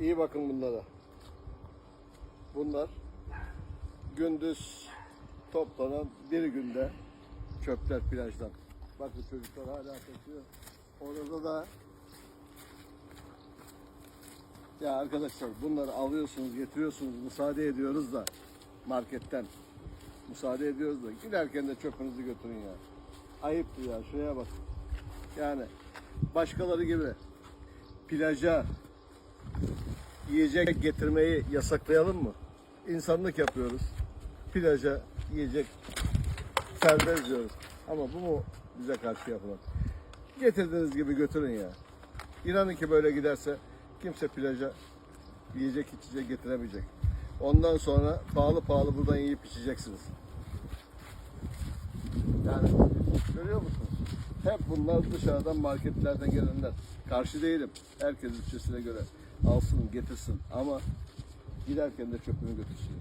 İyi bakın bunlara. Bunlar gündüz toplanan bir günde çöpler plajdan. Bakın çocuklar hala taşıyor. Orada da ya arkadaşlar bunları alıyorsunuz, getiriyorsunuz, müsaade ediyoruz da marketten. Müsaade ediyoruz da giderken de çöpünüzü götürün ya. Ayıptı ya şuraya bak. Yani başkaları gibi plaja yiyecek getirmeyi yasaklayalım mı? İnsanlık yapıyoruz. Plaja yiyecek serbest diyoruz. Ama bu mu bize karşı yapılan? Getirdiğiniz gibi götürün ya. İnanın ki böyle giderse kimse plaja yiyecek içecek getiremeyecek. Ondan sonra pahalı pahalı buradan yiyip içeceksiniz. Yani görüyor musunuz? Hep bunlar dışarıdan marketlerden gelenler. Karşı değilim. Herkes bütçesine göre alsın, getirsin ama giderken de çöpünü götürsün.